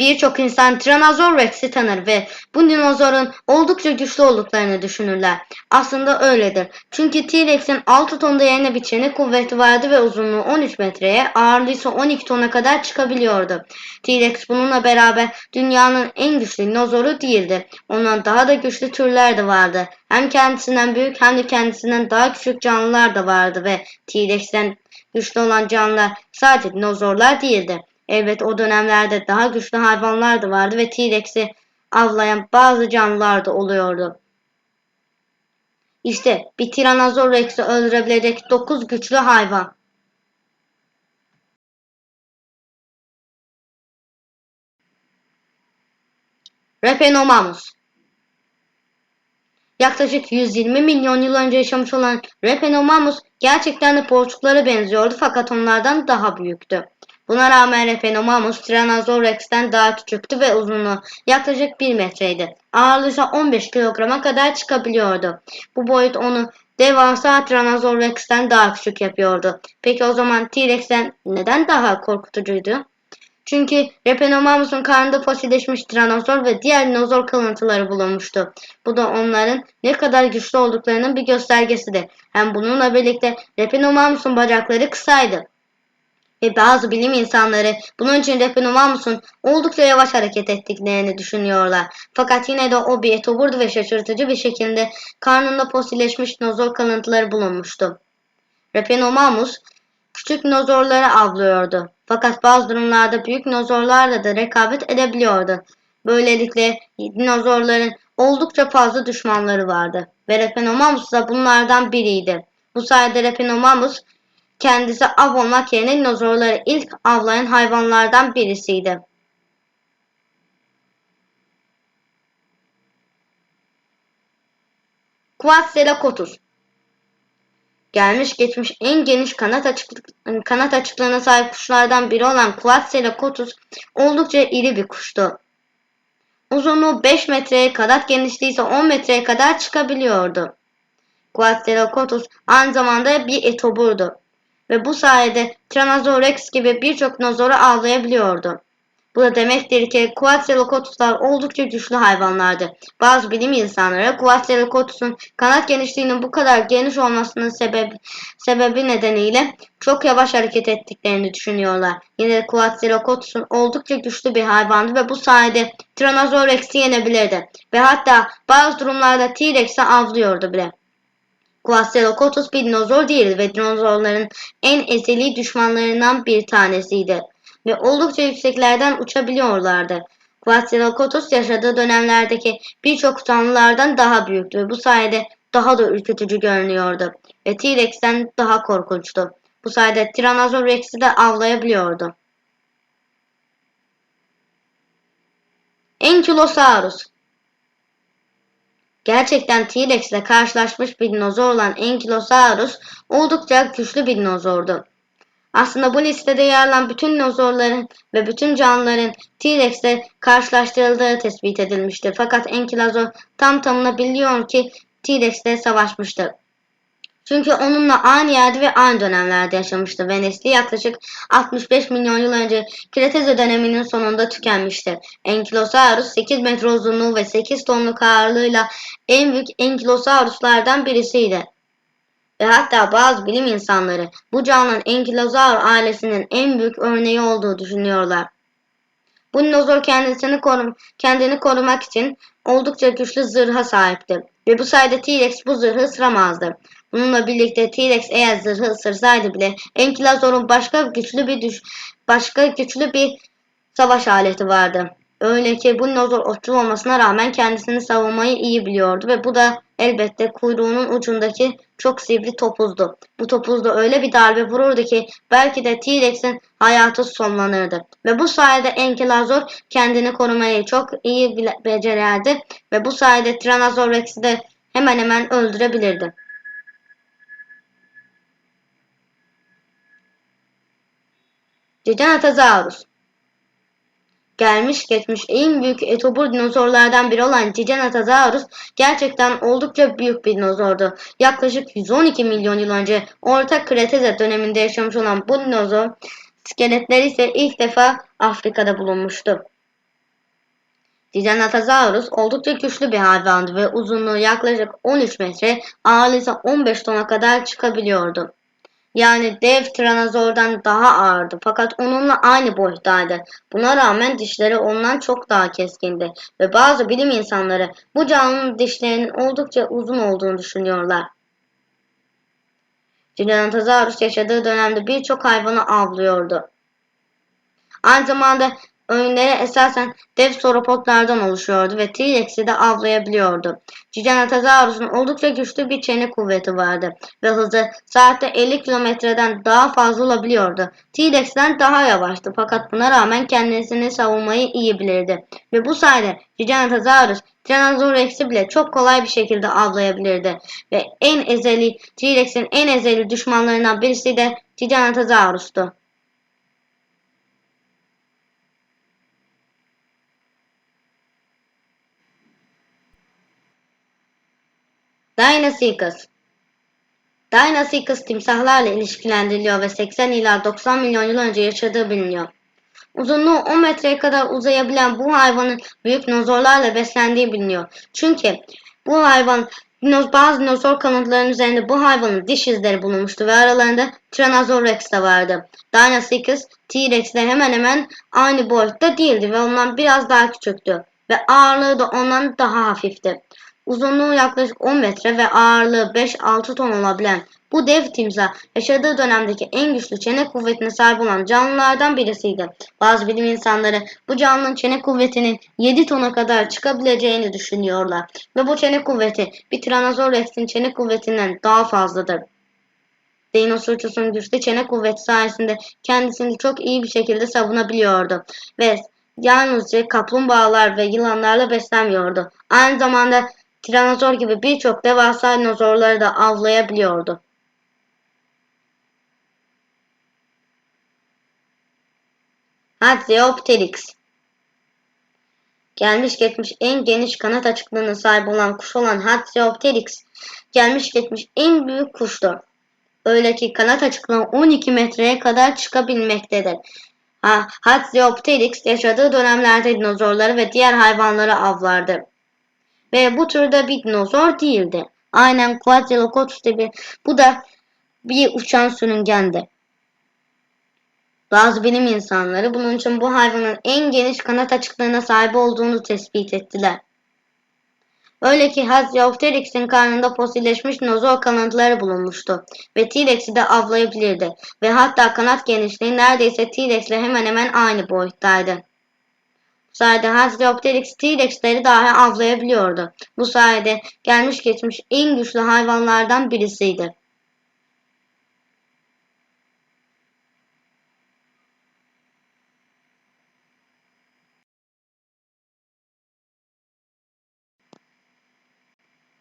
Birçok insan Tyrannosaurus Rex'i tanır ve bu dinozorun oldukça güçlü olduklarını düşünürler. Aslında öyledir. Çünkü T-Rex'in 6 ton değerine bir çene kuvveti vardı ve uzunluğu 13 metreye, ağırlığı ise 12 tona kadar çıkabiliyordu. T-Rex bununla beraber dünyanın en güçlü dinozoru değildi. Ondan daha da güçlü türler de vardı. Hem kendisinden büyük hem de kendisinden daha küçük canlılar da vardı ve T-Rex'ten güçlü olan canlılar sadece dinozorlar değildi. Elbette o dönemlerde daha güçlü hayvanlar da vardı ve T-Rex'i avlayan bazı canlılar da oluyordu. İşte bir Tyrannosaurus Rex'i öldürebilecek 9 güçlü hayvan. Repenomamus Yaklaşık 120 milyon yıl önce yaşamış olan Repenomamus gerçekten de porçuklara benziyordu fakat onlardan daha büyüktü. Buna rağmen Repenomamus Tyrannosaurus Rex'ten daha küçüktü ve uzunluğu yaklaşık 1 metreydi. Ağırlığı ise 15 kilograma kadar çıkabiliyordu. Bu boyut onu devasa Tyrannosaurus Rex'ten daha küçük yapıyordu. Peki o zaman T-Rex'ten neden daha korkutucuydu? Çünkü Repenomamus'un karnında fosilleşmiş tiranozor ve diğer dinozor kalıntıları bulunmuştu. Bu da onların ne kadar güçlü olduklarının bir göstergesidir. Hem bununla birlikte Repenomamus'un bacakları kısaydı. Ve bazı bilim insanları bunun için Repenomamus'un oldukça yavaş hareket ettiklerini düşünüyorlar. Fakat yine de o bir etoburdu ve şaşırtıcı bir şekilde karnında fosilleşmiş dinozor kalıntıları bulunmuştu. Repenomamus küçük dinozorları avlıyordu. Fakat bazı durumlarda büyük dinozorlarla da rekabet edebiliyordu. Böylelikle dinozorların oldukça fazla düşmanları vardı. Ve Repenomamus da bunlardan biriydi. Bu sayede Repenomamus kendisi av olmak yerine dinozorları ilk avlayan hayvanlardan birisiydi. Quetzalcoatlus Gelmiş geçmiş en geniş kanat, açıklık, kanat açıklığına sahip kuşlardan biri olan Quetzalcoatlus oldukça iri bir kuştu. Uzunluğu 5 metreye, kanat genişliği ise 10 metreye kadar çıkabiliyordu. Quetzalcoatlus aynı zamanda bir etoburdu ve bu sayede Tyrannosaurus gibi birçok dinozoru avlayabiliyordu. Bu da demektir ki Quetzalcoatlus'lar oldukça güçlü hayvanlardı. Bazı bilim insanları Quetzalcoatlus'un kanat genişliğinin bu kadar geniş olmasının sebebi, sebebi nedeniyle çok yavaş hareket ettiklerini düşünüyorlar. Yine de Quetzalcoatlus'un oldukça güçlü bir hayvandı ve bu sayede Tyrannosaurus Rex'i yenebilirdi. Ve hatta bazı durumlarda T-Rex'i avlıyordu bile. Quetzalcoatlus bir dinozor değildi ve dinozorların en ezeli düşmanlarından bir tanesiydi ve oldukça yükseklerden uçabiliyorlardı. Quetzalcoatlus yaşadığı dönemlerdeki birçok canlılardan daha büyüktü ve bu sayede daha da ürkütücü görünüyordu ve T-Rex'ten daha korkunçtu. Bu sayede Tyrannosaurus Rex'i de avlayabiliyordu. Ankylosaurus Gerçekten T-Rex ile karşılaşmış bir dinozor olan Ankylosaurus oldukça güçlü bir dinozordu. Aslında bu listede yer alan bütün dinozorların ve bütün canlıların T-Rex ile karşılaştırıldığı tespit edilmiştir. Fakat Ankylozor tam tamına biliyor ki T-Rex ile savaşmıştır. Çünkü onunla aynı yerde ve aynı dönemlerde yaşamıştı ve nesli yaklaşık 65 milyon yıl önce Kretase döneminin sonunda tükenmiştir. Ankylosaurus 8 metre uzunluğu ve 8 tonluk ağırlığıyla en büyük Ankylosauruslardan birisiydi ve hatta bazı bilim insanları bu canlının Ankylosaur ailesinin en büyük örneği olduğu düşünüyorlar. Bu dinozor kendisini korum kendini korumak için oldukça güçlü zırha sahipti ve bu sayede T-Rex bu zırhı ısıramazdı. Bununla birlikte T-Rex eğer zırhı ısırsaydı bile Ankylozor'un başka güçlü bir düş başka güçlü bir savaş aleti vardı. Öyle ki bu dinozor otçul olmasına rağmen kendisini savunmayı iyi biliyordu ve bu da elbette kuyruğunun ucundaki çok sivri topuzdu. Bu topuzda öyle bir darbe vururdu ki belki de T-Rex'in hayatı sonlanırdı. Ve bu sayede Ankylozor kendini korumayı çok iyi becerirdi ve bu sayede Tyrannosaurus de hemen hemen öldürebilirdi. Giganotosaurus Gelmiş geçmiş en büyük etobur dinozorlardan biri olan Giganotosaurus gerçekten oldukça büyük bir dinozordu. Yaklaşık 112 milyon yıl önce Orta Kretase döneminde yaşamış olan bu dinozor skeletleri ise ilk defa Afrika'da bulunmuştu. Giganotosaurus oldukça güçlü bir hayvandı ve uzunluğu yaklaşık 13 metre, ağırlığı ise 15 tona kadar çıkabiliyordu. Yani dev Tyrannosaur'dan daha ağırdı fakat onunla aynı boyuttaydı. Buna rağmen dişleri ondan çok daha keskindi ve bazı bilim insanları bu canlının dişlerinin oldukça uzun olduğunu düşünüyorlar. Giganotosaurus yaşadığı dönemde birçok hayvanı avlıyordu. Aynı zamanda Öğünleri esasen dev sauropodlardan oluşuyordu ve T-Rex'i de avlayabiliyordu. Giganotosaurus'un oldukça güçlü bir çene kuvveti vardı ve hızı saatte 50 kilometreden daha fazla olabiliyordu. T-Rex'ten daha yavaştı fakat buna rağmen kendisini savunmayı iyi bilirdi. Ve bu sayede Giganotosaurus Tyrannosaurus Rex'i bile çok kolay bir şekilde avlayabilirdi. Ve en ezeli T-Rex'in en ezeli düşmanlarından birisi de Giganotosaurus'tu. Dinosuchus Dinosuchus timsahlarla ilişkilendiriliyor ve 80 ila 90 milyon yıl önce yaşadığı biliniyor. Uzunluğu 10 metreye kadar uzayabilen bu hayvanın büyük dinozorlarla beslendiği biliniyor. Çünkü bu hayvan bazı dinozor kanıtlarının üzerinde bu hayvanın diş izleri bulunmuştu ve aralarında Tyrannosaurus Rex de vardı. Dinosuchus T-Rex ile hemen hemen aynı boyutta değildi ve ondan biraz daha küçüktü ve ağırlığı da ondan daha hafifti. Uzunluğu yaklaşık 10 metre ve ağırlığı 5-6 ton olabilen bu dev timsah yaşadığı dönemdeki en güçlü çene kuvvetine sahip olan canlılardan birisiydi. Bazı bilim insanları bu canlının çene kuvvetinin 7 tona kadar çıkabileceğini düşünüyorlar ve bu çene kuvveti bir Tyrannosaurus Rex'in çene kuvvetinden daha fazladır. Dinosaurus'un güçlü çene kuvveti sayesinde kendisini çok iyi bir şekilde savunabiliyordu ve yalnızca kaplumbağalar ve yılanlarla beslenmiyordu. Aynı zamanda Tiranozor gibi birçok devasa dinozorları da avlayabiliyordu. Hadzeopteryx Gelmiş geçmiş en geniş kanat açıklığına sahip olan kuş olan Hadzeopteryx, gelmiş geçmiş en büyük kuştur. Öyle ki kanat açıklığı 12 metreye kadar çıkabilmektedir. Ha, yaşadığı dönemlerde dinozorları ve diğer hayvanları avlardı ve bu türde bir dinozor değildi. Aynen Quetzalcoatl gibi bu da bir uçan sürüngendi. Bazı bilim insanları bunun için bu hayvanın en geniş kanat açıklığına sahip olduğunu tespit ettiler. Öyle ki Hazyopteryx'in karnında fosilleşmiş dinozor kanatları bulunmuştu ve T-Rex'i de avlayabilirdi ve hatta kanat genişliği neredeyse T-Rex ile hemen hemen aynı boyuttaydı sayede Hazliopteryx T-Rex'leri dahi avlayabiliyordu. Bu sayede gelmiş geçmiş en güçlü hayvanlardan birisiydi.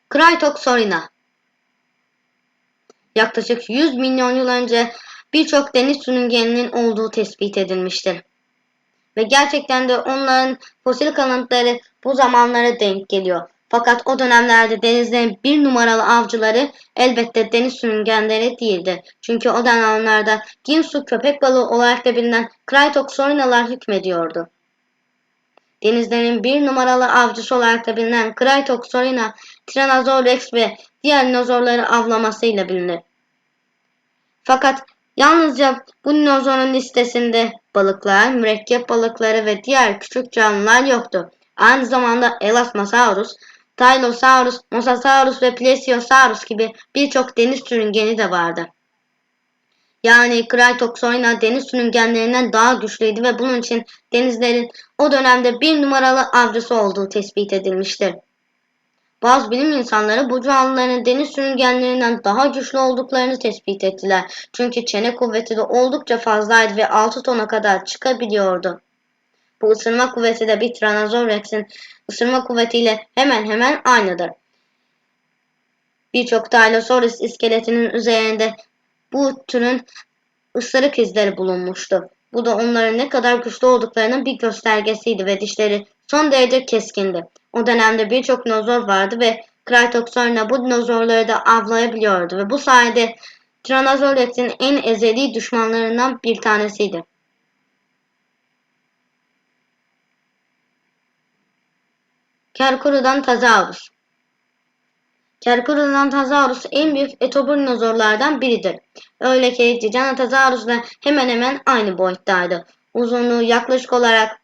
Kritoxorina Yaklaşık 100 milyon yıl önce birçok deniz sürüngeninin olduğu tespit edilmiştir. Ve gerçekten de onların fosil kalıntıları bu zamanlara denk geliyor. Fakat o dönemlerde denizlerin bir numaralı avcıları elbette deniz sürüngenleri değildi. Çünkü o dönemlerde Ginsu köpek balığı olarak da bilinen Kritoxorinalar hükmediyordu. Denizlerin bir numaralı avcısı olarak da bilinen Kritoxorina, Tyrannosaurus Rex ve diğer dinozorları avlamasıyla bilinir. Fakat Yalnızca bu dinozorun listesinde balıklar, mürekkep balıkları ve diğer küçük canlılar yoktu. Aynı zamanda Elasmosaurus, Tylosaurus, Mosasaurus ve Plesiosaurus gibi birçok deniz sürüngeni de vardı. Yani Kritoxorina deniz sürüngenlerinden daha güçlüydü ve bunun için denizlerin o dönemde bir numaralı avcısı olduğu tespit edilmiştir. Bazı bilim insanları bu canlıların deniz sürüngenlerinden daha güçlü olduklarını tespit ettiler. Çünkü çene kuvveti de oldukça fazlaydı ve 6 tona kadar çıkabiliyordu. Bu ısırma kuvveti de bir Tyrannosaurus Rex'in ısırma kuvvetiyle hemen hemen aynıdır. Birçok Tylosaurus iskeletinin üzerinde bu türün ısırık izleri bulunmuştu. Bu da onların ne kadar güçlü olduklarının bir göstergesiydi ve dişleri son derece keskindi. O dönemde birçok dinozor vardı ve Kritoxorna bu dinozorları da avlayabiliyordu ve bu sayede Tyrannosaurus Rex'in en ezeli düşmanlarından bir tanesiydi. Carcharodontosaurus Carcharodontosaurus en büyük etobur dinozorlardan biridir. Öyle ki Giganotosaurus'la hemen hemen aynı boyuttaydı. Uzunluğu yaklaşık olarak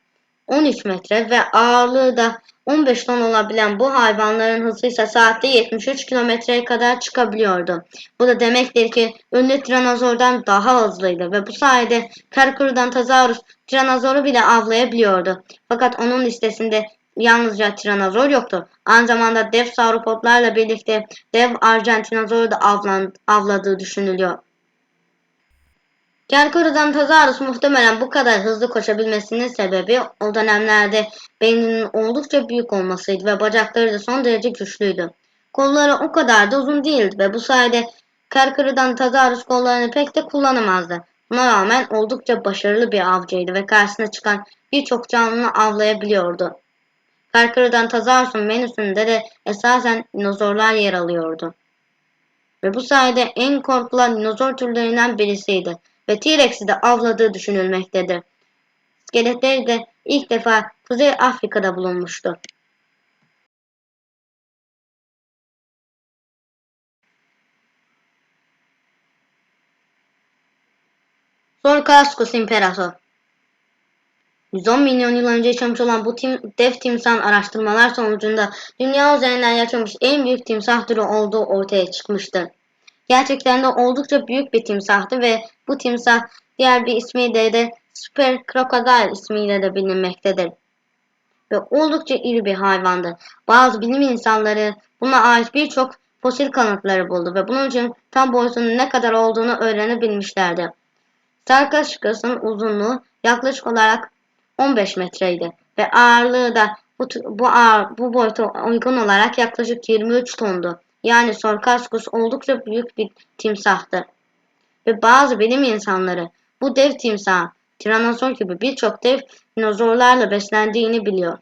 13 metre ve ağırlığı da 15 ton olabilen bu hayvanların hızı ise saatte 73 kilometreye kadar çıkabiliyordu. Bu da demektir ki ünlü tiranozordan daha hızlıydı ve bu sayede Carcharodontosaurus tiranozoru bile avlayabiliyordu. Fakat onun listesinde yalnızca tiranozor yoktu. Aynı zamanda dev sauropodlarla birlikte dev argentinozoru da avlan, avladığı düşünülüyor. Carcharodontosaurus muhtemelen bu kadar hızlı koşabilmesinin sebebi o dönemlerde beyninin oldukça büyük olmasıydı ve bacakları da son derece güçlüydü. Kolları o kadar da uzun değildi ve bu sayede Carcharodontosaurus kollarını pek de kullanamazdı. Buna rağmen oldukça başarılı bir avcıydı ve karşısına çıkan birçok canlını avlayabiliyordu. Carcharodontosaurus'un menüsünde de esasen dinozorlar yer alıyordu. Ve bu sayede en korkulan dinozor türlerinden birisiydi ve T-Rex'i de avladığı düşünülmektedir. İskeletleri de ilk defa Kuzey Afrika'da bulunmuştu. Sorkaskus İmparator 110 milyon yıl önce yaşamış olan bu tim, dev timsahın araştırmalar sonucunda dünya üzerinden yaşamış en büyük timsah türü olduğu ortaya çıkmıştı. Gerçekten de oldukça büyük bir timsahtı ve bu timsah diğer bir ismiyle de Super Crocodile ismiyle de bilinmektedir. Ve oldukça iri bir hayvandı. Bazı bilim insanları buna ait birçok fosil kanıtları buldu ve bunun için tam boyutunun ne kadar olduğunu öğrenebilmişlerdi. Sarkaskus'un uzunluğu yaklaşık olarak 15 metreydi ve ağırlığı da bu, bu, ağır, bu boyuta uygun olarak yaklaşık 23 tondu. Yani Sorkaskus oldukça büyük bir timsahtı. Ve bazı bilim insanları bu dev timsah, tiranozor gibi birçok dev dinozorlarla beslendiğini biliyor.